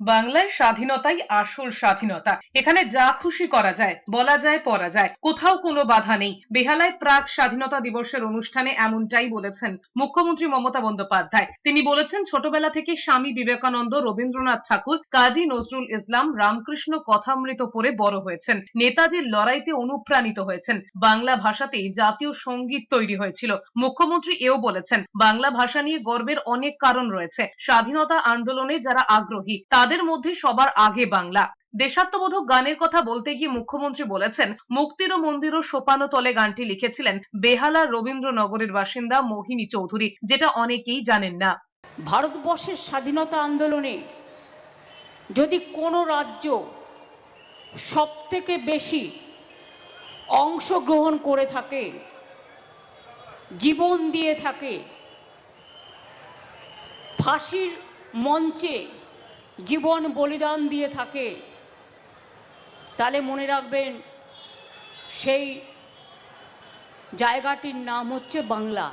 বাংলায় স্বাধীনতাই আসল স্বাধীনতা। এখানে যা খুশি করা যায়, বলা যায়, পড়া যায়। কোথাও কোনো বাধা নেই। বেহালায় প্রাক স্বাধীনতা দিবসের অনুষ্ঠানে এমনটাই বলেছেন মুখ্যমন্ত্রী মমতা বন্দ্যোপাধ্যায়। তিনি বলেছেন, ছোটবেলা থেকে স্বামী বিবেকানন্দ রবীন্দ্রনাথ ঠাকুর, কাজী নজরুল ইসলাম, রামকৃষ্ণ কথামৃত পড়ে বড় হয়েছেন। নেতাজির লড়াইতে অনুপ্রাণিত হয়েছেন। বাংলা ভাষাতেই জাতীয় সংগীত তৈরি হয়েছিল। মুখ্যমন্ত্রী এও বলেছেন, বাংলা ভাষা নিয়ে গর্বের অনেক কারণ রয়েছে। স্বাধীনতা আন্দোলনে যারা আগ্রহী, তাদের মধ্যে সবার আগে বাংলা। দেশাত্মবোধক গানের কথা বলতে গিয়ে মুখ্যমন্ত্রী বলেছেন, মুক্তির ও মন্দির ও সোপানো তলে গানটি লিখেছিলেন বেহালার রবীন্দ্রনগরের বাসিন্দা মোহিনী চৌধুরী, যেটা অনেকেই জানেন না। ভারতবর্ষের স্বাধীনতা আন্দোলনে যদি কোনো রাজ্য সব থেকে বেশি অংশগ্রহণ করে থাকে, জীবন দিয়ে থাকে, ফাঁসির মঞ্চে জীবন বলিদান দিয়ে থাকে। তাহলে মনে রাখবেন সেই জায়গাটির নাম হচ্ছে বাংলা।